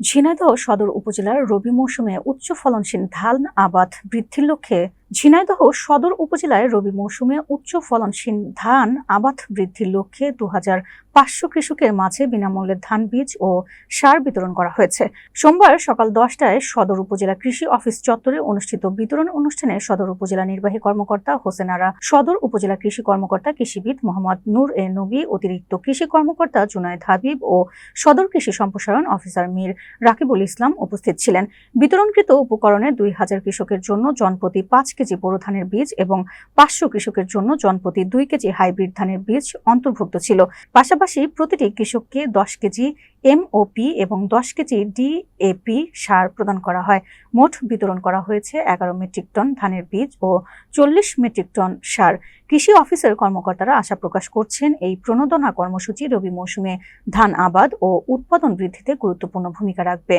ঝিনাইদহ সদর উপজেলার রবি মৌসুমে উচ্চ ফলনশীল ধান আবাদ বৃদ্ধির লক্ষ্যে ঝিনাইদহ সদর উপজেলায় রবি মৌসুমে উচ্চ ফলনশীল ধান আবাদ বৃদ্ধির লক্ষ্যে দু পাঁচশো কৃষকের মাঝে বিনামূল্যে ধান বীজ ও সার বিতরণ করা হয়েছে। সোমবার সকাল দশটায় সদর উপজেলা কৃষি অফিস চত্বরে অনুষ্ঠিত বিতরণ অনুষ্ঠানে সদর উপজেলা নির্বাহী কর্মকর্তা হোসেন আরা সদর উপজেলা কৃষি কর্মকর্তা কৃষিবিদ মোহাম্মদ নূর এ নবী, অতিরিক্ত কৃষি কর্মকর্তা জুনায়দ হাবিব ও সদর কৃষি সম্প্রসারণ অফিসার মীর রাকিবুল ইসলাম উপস্থিত ছিলেন। বিতরণকৃত উপকরণে দুই হাজার কৃষকের জন্য জনপ্রতি পাঁচ কেজি বোরো ধানের বীজ এবং পাঁচশো কৃষকের জন্য জনপ্রতি দুই কেজি হাইব্রিড ধানের বীজ অন্তর্ভুক্ত ছিল। পাশাপাশি প্রতিটি কৃষককে দশ কেজি এমওপি এবং দশ কেজি ডিএপি সার প্রদান করা হয়। মোট বিতরণ করা হয়েছে এগারো মেট্রিক টন ধানের বীজ ও চল্লিশ মেট্রিক টন সার। কৃষি অফিসের কর্মকর্তারা আশা প্রকাশ করছেন, এই প্রণোদনা কর্মসূচি রবি মৌসুমে ধান আবাদ ও উৎপাদন বৃদ্ধিতে গুরুত্বপূর্ণ ভূমিকা রাখবে।